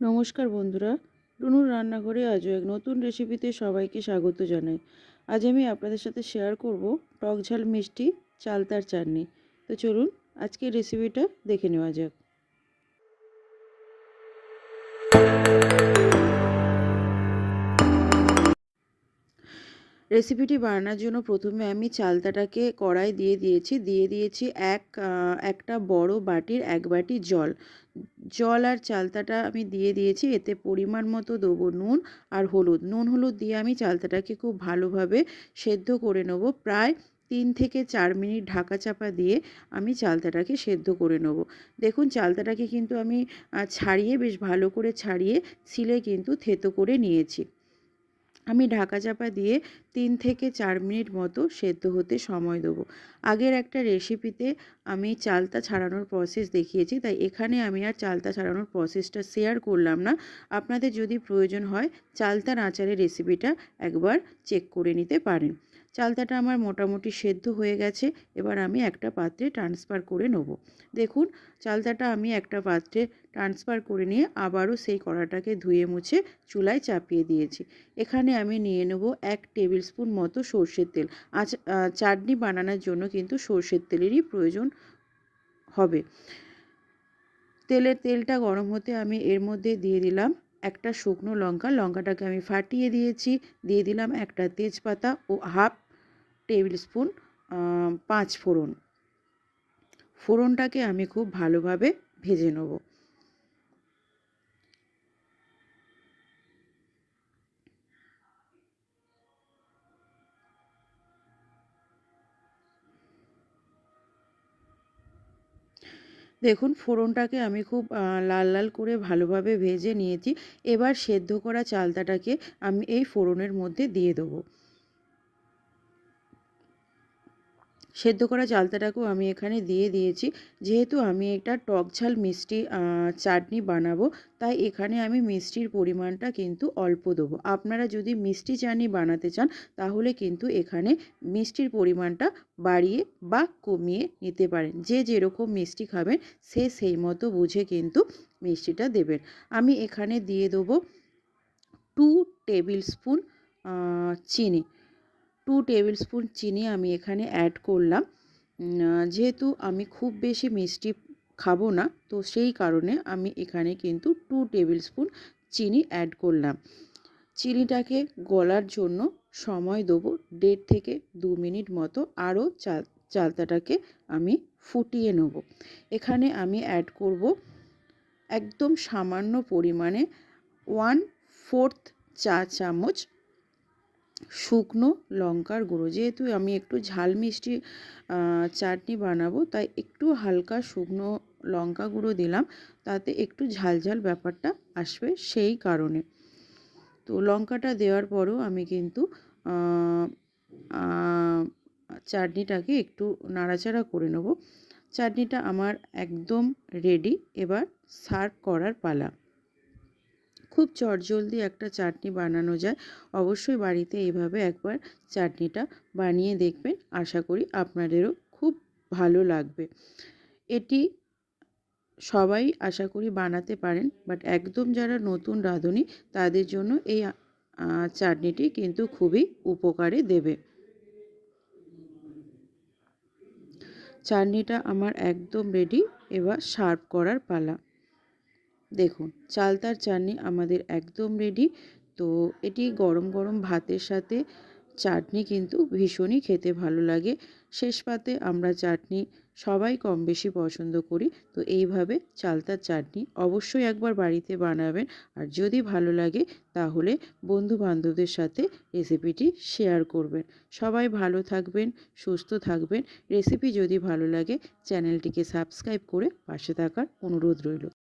নমস্কার বন্ধুরা টুনুর রান্নাঘরে আজও এক নতুন রেসিপিতে সবাইকে স্বাগত জানাই। আজ আমি আপনাদের সাথে শেয়ার করব টক ঝাল মিষ্টি, চালতার চাটনি। তো চলুন আজকে রেসিপিটা দেখে নেওয়া যাক। রেসিপিটি বানানোর জন্য প্রথমে আমি চালতাটাকে কড়াই দিয়ে দিয়েছি। দিয়ে দিয়েছি এক একটা বড় বাটির এক বাটি জল। জল আর চালতাটা আমি দিয়ে দিয়েছি। এতে পরিমাণ মতো দেবো নুন আর হলুদ। নুন, হলুদ দিয়ে আমি চালতাটাকে খুব ভালোভাবে সেদ্ধ করে নেব। প্রায় তিন থেকে চার মিনিট ঢাকা চাপা দিয়ে আমি চালতাটাকে সেদ্ধ করে নেব। দেখুন, চালতাটাকে কিন্তু আমি ছাড়িয়ে, বেশ ভালো করে ছাড়িয়ে ছিলে কিন্তু থেতো করে নিয়েছি। আমি ঢাকা চাপা দিয়ে তিন থেকে চার মিনিট মতো সেদ্ধ হতে সময় দেবো। আগের একটা রেসিপিতে আমি চালতা ছাড়ানোর প্রসেস দেখিয়েছি, তাই এখানে আমি আর চালতা ছাড়ানোর প্রসেসটা শেয়ার করলাম না। আপনাদের যদি প্রয়োজন হয়, চালতা আচারের রেসিপিটা একবার চেক করে নিতে পারেন। চালতাটা আমার মোটামুটি সেদ্ধ হয়ে গেছে, এবার আমি একটা পাত্রে ট্রান্সফার করে নেব। দেখুন, চালতাটা আমি একটা পাত্রে ট্রান্সফার করে নিয়ে আবারও সেই কড়াটাকে ধুয়ে মুছে চুলায় চাপিয়ে দিয়েছি। এখানে আমি নিয়ে নেব এক টেবিল স্পুন মতো সর্ষের তেল। আজ চাটনি বানানোর জন্য কিন্তু সর্ষের তেলেরই প্রয়োজন হবে। তেলের তেলটা গরম হতে আমি এর মধ্যে দিয়ে দিলাম একটা শুকনো লঙ্কা, লঙ্কাটাকে আমি ফাটিয়ে দিয়েছি। দিয়ে দিলাম একটা তেজপাতা ও হাফ টেবিল স্পুন পাঁচ ফোড়ন। ফোড়নটাকে আমি খুব ভালোভাবে ভেজে নেব। দেখুন, ফোড়নটাকে আমি খুব লাল লাল করে ভালোভাবে ভেজে নিয়েছি। এবার সেদ্ধ করা চালতাটাকে আমি এই ফোড়নের মধ্যে দিয়ে দেবো। সেদ্ধ করা চালতাটাকেও আমি এখানে দিয়ে দিয়েছি। যেহেতু আমি এটা টক ঝাল মিষ্টি চাটনি বানাবো, তাই এখানে আমি মিষ্টির পরিমাণটা কিন্তু অল্প দেবো। আপনারা যদি মিষ্টি চাটনি বানাতে চান, তাহলে কিন্তু এখানে মিষ্টির পরিমাণটা বাড়িয়ে বা কমিয়ে নিতে পারেন। যে যেরকম মিষ্টি খাবেন, সে সেই মতো বুঝে কিন্তু মিষ্টিটা দেবেন। আমি এখানে দিয়ে দেবো টু টেবিল স্পুন চিনি। টু টেবিল স্পুন চিনি আমি এখানে অ্যাড করলাম। যেহেতু আমি খুব বেশি মিষ্টি খাব না, তো সেই কারণে আমি এখানে কিন্তু টু টেবিল স্পুন চিনি অ্যাড করলাম। চিনিটাকে গলার জন্য সময় দেবো দেড় থেকে দু মিনিট মতো, আরও চাল, চালতাটাকে আমি ফুটিয়ে নেব। এখানে আমি অ্যাড করব একদম সামান্য পরিমাণে ওয়ান ফোর্থ চা চামচ শুকনো লঙ্কার গুঁড়ো। যেহেতু আমি একটু ঝাল মিষ্টি চাটনি বানাবো, তাই একটু হালকা শুকনো লঙ্কা গুঁড়ো দিলাম, তাতে একটু ঝাল ঝাল ব্যাপারটা আসবে সেই কারণে। তো লঙ্কাটা দেওয়ার পরও আমি কিন্তু চাটনিটাকে একটু নাড়াচাড়া করে নেব। চাটনিটা আমার একদম রেডি, এবার সার্ভ করার পালা। খুব চটজলদি একটা চাটনি বানানো যায়। অবশ্যই বাড়িতে এইভাবে একবার চাটনিটা বানিয়ে দেখবেন। আশা করি আপনাদেরও খুব ভালো লাগবে। এটি সবাই আশা করি বানাতে পারেন, বাট একদম যারা নতুন রাঁধুনি, তাদের জন্য এই চাটনিটি কিন্তু খুবই উপকারে দেবে। চাটনিটা আমার একদম রেডি এবার সার্ভ করার পালা। দেখুন চালতার চাটনি আমাদের একদম রেডি তো এটি গরম গরম ভাতের সাথে চাটনি কিন্তু ভীষণই খেতে ভালো লাগে। শেষ পাতে আমরা চাটনি সবাই কম বেশি পছন্দ করি, তো এইভাবে চালতার চাটনি অবশ্যই একবার বাড়িতে বানাবেন। আর যদি ভালো লাগে, তাহলে বন্ধু বান্ধবদের সাথে রেসিপিটি শেয়ার করবেন। সবাই ভালো থাকবেন, সুস্থ থাকবেন। রেসিপি যদি ভালো লাগে চ্যানেলটিকে সাবস্ক্রাইব করে পাশে থাকার অনুরোধ রইল।